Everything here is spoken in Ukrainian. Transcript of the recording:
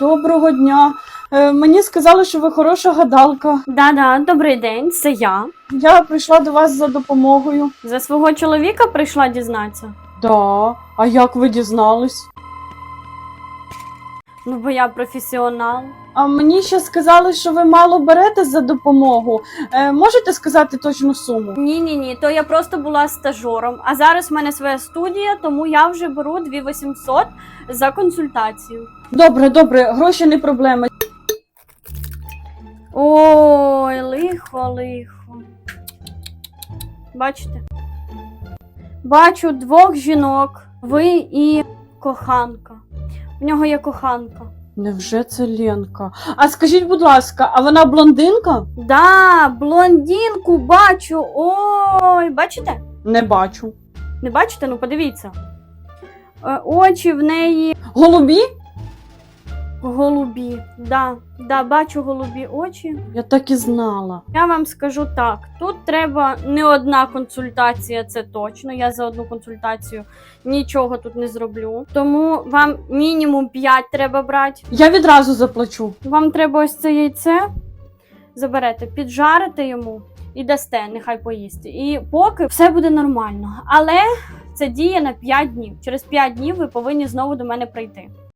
Доброго дня. Е, Мені сказали, що ви хороша гадалка. Да-да, добрий день, це я. Я прийшла до вас за допомогою. За свого чоловіка прийшла дізнатися. Да. А як ви дізнались? Ну, бо я професіонал. А мені ще сказали, що ви мало берете за допомогу. Е, можете сказати точну суму? Ні, ні, ні, то я просто була стажером. А зараз в мене своя студія, тому я вже беру 2800 за консультацію. Добре, добре, гроші не проблема. Ой, лихо, лихо. Бачите? Бачу двох жінок, ви і коханка. В нього є коханка. Невже це Ленка? А скажіть, будь ласка, а вона блондинка? Да, блондинку бачу. Ой, бачите? Не бачу. Не бачите? Ну подивіться. Е, Очі в неї Голубі? Голубі. Да, да, бачу голубі очі. Я так і знала. Я вам скажу так: тут треба не одна консультація, це точно. Я за одну консультацію нічого тут не зроблю. Тому вам мінімум 5 треба брати. Я відразу заплачу. Вам треба ось це яйце заберете, піджарите йому і дасте, нехай поїсти. І поки все буде нормально. Але це діє на 5 днів. Через 5 днів ви повинні знову до мене прийти.